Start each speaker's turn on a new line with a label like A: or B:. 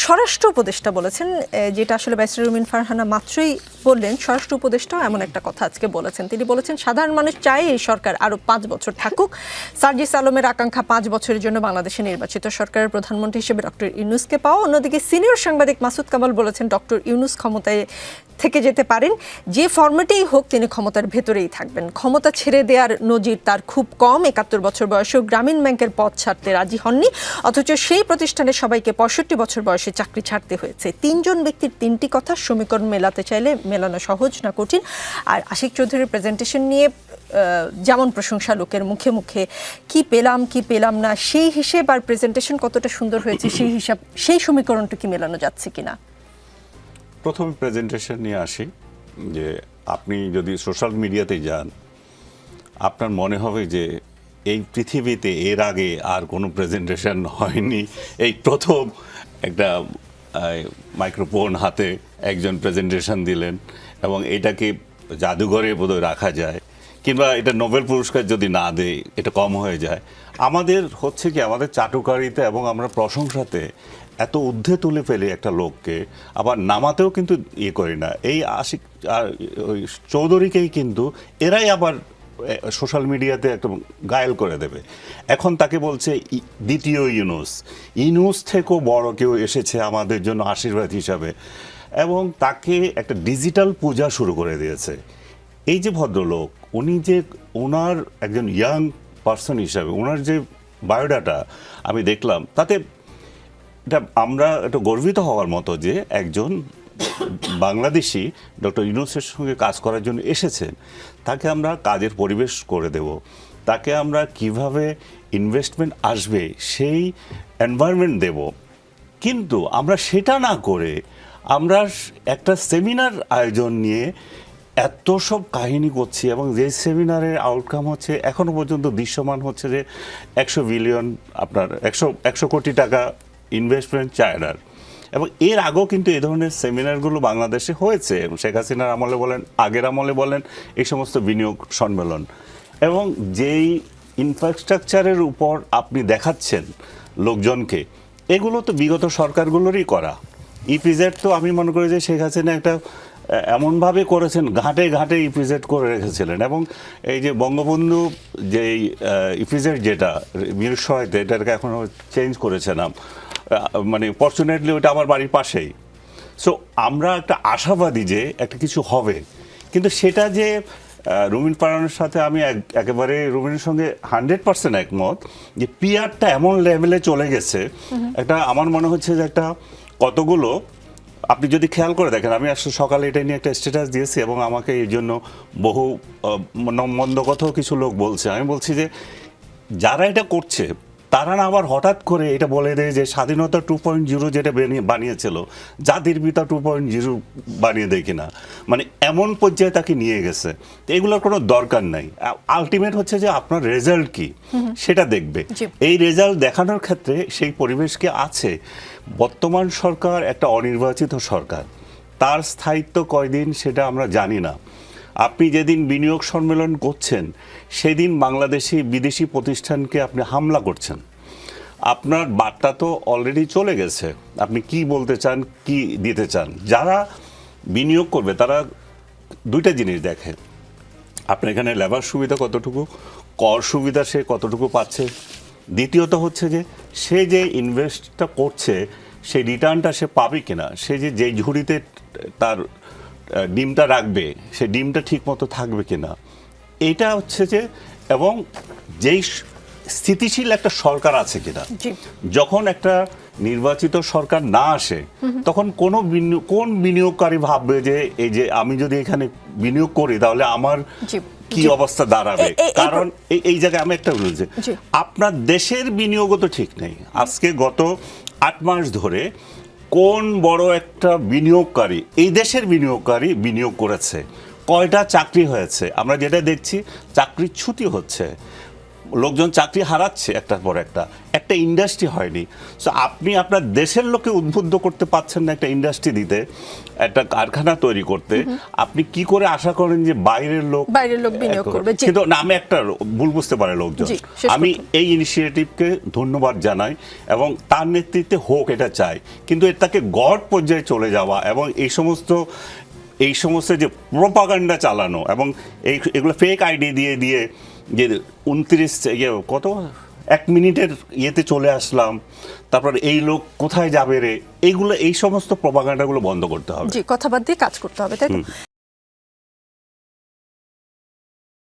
A: স্বরাষ্ট্র উপদেষ্টা বলেছেন যেটা আসলে ব্যারিস্টার রুমিন ফারহানা মাত্রই বললেন, স্বরাষ্ট্র উপদেষ্টাও এমন একটা কথা আজকে বলেছেন। তিনি বলেছেন, সাধারণ মানুষ চায় এই সরকার আরও পাঁচ বছর থাকুক। সার্জিস আলমের আকাঙ্ক্ষা পাঁচ বছরের জন্য বাংলাদেশে নির্বাচিত সরকারের প্রধানমন্ত্রী হিসেবে ডক্টর ইউনুসকে পাওয়া। অন্যদিকে সিনিয়র সাংবাদিক মাসুদ কামাল বলেছেন, ডক্টর ইউনুস ক্ষমতায় থেকে যেতে পারেন। যে ফর্মেটেই হোক তিনি ক্ষমতার ভেতরেই থাকবেন। ক্ষমতা ছেড়ে দেওয়ার নজির তার খুব কম। একাত্তর বছর বয়সেও গ্রামীণ ব্যাংকের পথ ছাড়তে রাজি হননি। অথচ সেই প্রতিষ্ঠানে সবাইকে পঁয়ষট্টি বছর বয়সে চাকরি ছাড়তে হয়েছে। তিনজন ব্যক্তির তিনটি কথা সমীকরণ মেলাতে চাইলে মেলানো সহজ না কঠিন। আর আশিক চৌধুরীর প্রেজেন্টেশন নিয়ে যেমন প্রশংসা লোকের মুখে মুখে, কি পেলাম কি পেলাম না? সেই হিসেব আর প্রেজেন্টেশন কতটা সুন্দর হয়েছে, সেই হিসাব, সেই সমীকরণটা কি মেলানো যাচ্ছে কিনা?
B: প্রথম প্রেজেন্টেশন নিয়ে আসি, যে আপনি যদি সোশ্যাল মিডিয়াতে যান, আপনার মনে হবে যে এই পৃথিবীতে এর আগে আর কোনো প্রেজেন্টেশন হয়নি। এই প্রথম একটা মাইক্রোফোন হাতে একজন প্রেজেন্টেশন দিলেন এবং এটাকে জাদুঘরে বোধহয় রাখা যায়। কিংবা এটা নোবেল পুরস্কার যদি না দেয় এটা কম হয়ে যায়। আমাদের হচ্ছে কি, আমাদের চাটুকারিতে এবং আমরা প্রশংসাতে এত ঊর্ধ্বে তুলে ফেলি একটা লোককে, আবার নামাতেও কিন্তু ইয়ে করি না। এই আশিক ওই চৌধুরীকেই কিন্তু এরাই আবার সোশ্যাল মিডিয়াতে একটা গায়েল করে দেবে। এখন তাকে বলছে দ্বিতীয় ইউনুস। ইউনুস থেকেও বড় কেউ এসেছে আমাদের জন্য আশীর্বাদ হিসাবে। এবং তাকে একটা ডিজিটাল পূজা শুরু করে দিয়েছে। এই যে ভদ্রলোক উনি যে ওনার একজন ইয়াং পার্সন হিসাবে ওনার যে বায়োডাটা আমি দেখলাম, তাতে এটা আমরা একটু গর্বিত হওয়ার মতো যে একজন বাংলাদেশি ডক্টর ইউনুসের সঙ্গে কাজ করার জন্য এসেছেন। তাকে আমরা কাজের পরিবেশ করে দেব। তাকে আমরা কীভাবে ইনভেস্টমেন্ট আসবে, সেই এনভায়রনমেন্ট দেব। কিন্তু আমরা সেটা না করে আমরা একটা সেমিনার আয়োজন নিয়ে এত সব কাহিনী করছি এবং যে সেমিনারের আউটকাম হচ্ছে, এখনও পর্যন্ত দৃশ্যমান হচ্ছে যে একশো বিলিয়ন আপনার একশো একশো কোটি টাকা ইনভেস্টমেন্ট চায়নার। এবং এর আগেও কিন্তু এই ধরনের সেমিনারগুলো বাংলাদেশে হয়েছে। শেখ হাসিনার আমলে বলেন, আগের আমলে বলেন, এই সমস্ত বিনিয়োগ সম্মেলন। এবং যেই ইনফ্রাস্ট্রাকচারের উপর আপনি দেখাচ্ছেন লোকজনকে, এগুলো তো বিগত সরকারগুলোরই করা। ইপিজেড তো আমি মনে করি যে শেখ হাসিনা একটা এমনভাবে করেছেন ঘাটে ঘাটে ইপিজেড করে রেখেছিলেন। এবং এই যে বঙ্গবন্ধু যে ইপিজেড যেটা মিরসরাইতে এটাকে এখনও চেঞ্জ করেছে আহ, মানে ফর্চুনেটলি ওটা আমার বাড়ির পাশেই। সো আমরা একটা আশাবাদী যে একটা কিছু হবে। কিন্তু সেটা যে রুমিন পারানোর সাথে আমি এক- একেবারে রুমিনের সঙ্গে হান্ড্রেড পার্সেন্ট একমত যে পিয়ারটা এমন লেভেলে চলে গেছে। একটা আমার মনে হচ্ছে যে একটা কতগুলো আপনি যদি খেয়াল করে দেখেন, আমি আসলে সকালে এটা নিয়ে একটা স্ট্যাটাস দিয়েছি এবং আমাকে এই জন্য বহু মন্দ কথাও কিছু লোক বলছে। আমি বলছি যে, যারা এটা করছে তারা না আবার হঠাৎ করে এটা বলে দেয় যে স্বাধীনতা টু পয়েন্ট জিরো যেটা বানিয়ে বানিয়েছিল জাতির পিতা টু পয়েন্ট জিরো বানিয়ে দেয় কিনা। মানে এমন পর্যায়ে তাকে নিয়ে গেছে। তো এগুলোর কোনো দরকার নাই। আলটিমেট হচ্ছে যে আপনার রেজাল্ট কি সেটা দেখবে। এই রেজাল্ট দেখানোর ক্ষেত্রে সেই পরিবেশ কি আছে বর্তমান সরকার একটা অনির্বাচিত সরকার। তার স্থায়িত্ব কয়দিন সেটা আমরা জানি না। আপনি যেদিন বিনিয়োগ সম্মেলন করছেন, সেদিন বাংলাদেশি বিদেশি প্রতিষ্ঠানকে আপনি হামলা করছেন। আপনার বার্তা তো অলরেডি চলে গেছে। আপনি কি বলতে চান, কি দিতে চান? যারা বিনিয়োগ করবে, তারা দুইটা জিনিস দেখে। আপনার এখানে লেবার সুবিধা কতটুকু, কর সুবিধা সে কতটুকু পাচ্ছে? দ্বিতীয়ত হচ্ছে যে, সে যে ইনভেস্টটা করছে সেই রিটার্নটা সে পাবে কিনা? সে যে যেই ঝুড়িতে তার ডিমটা রাখবে সে ডিমটা ঠিক মতো থাকবে কিনা। এইটা হচ্ছে যে এবং যেই স্থিতিশীল একটা সরকার আছে কিনা। যখন একটা নির্বাচিত সরকার না আসে তখন কোনো কোন বিনিয়োগকারী ভাববে যে এই যে আমি যদি এখানে বিনিয়োগ করি তাহলে আমার কি অবস্থা দাঁড়াবে? কারণ এই- জায়গায় আমি একটা বলছি। আপনার দেশের বিনিয়োগও তো ঠিক নেই। আজকে গত আট মাস ধরে কোন বড় একটা বিনিয়োগকারী, এই দেশের বিনিয়োগকারী বিনিয়োগ করেছে? কয়টা চাকরি হয়েছে? আমরা যেটা দেখছি, চাকরির ছুটি হচ্ছে। লোকজন চাকরি হারাচ্ছে একটার পর একটা। একটা ইন্ডাস্ট্রি হয়নি। সো আপনি আপনার দেশের লোককে উদ্বুদ্ধ করতে পারছেন না একটা ইন্ডাস্ট্রি দিতে একটা কারখানা তৈরি করতে। আপনি কি করে আশা করেন যে বাইরের লোক
A: বাইরের লোক বিনিয়োগ করবে,
B: কিন্তু না আমি একটা ভুল বুঝতে পারে লোকজন। আমি এই ইনিশিয়েটিভকে ধন্যবাদ জানাই এবং তার নেতৃত্বে হোক এটা চাই। কিন্তু এটাকে গড পর্যায়ে চলে যাওয়া এবং এই সমস্ত এই সমস্ত যে প্রোপাগান্ডা চালানো এবং এই এগুলো ফেক আইডি দিয়ে দিয়ে যে উনত্রিশ কত? এক মিনিটের ইয়েতে চলে আসলাম তারপর এই লোক কোথায় যাবে রে? এইগুলো এই সমস্ত প্রোপাগান্ডাগুলো বন্ধ করতে হবে।
A: জি কথা বাদ দিয়ে কাজ করতে হবে তাই তো?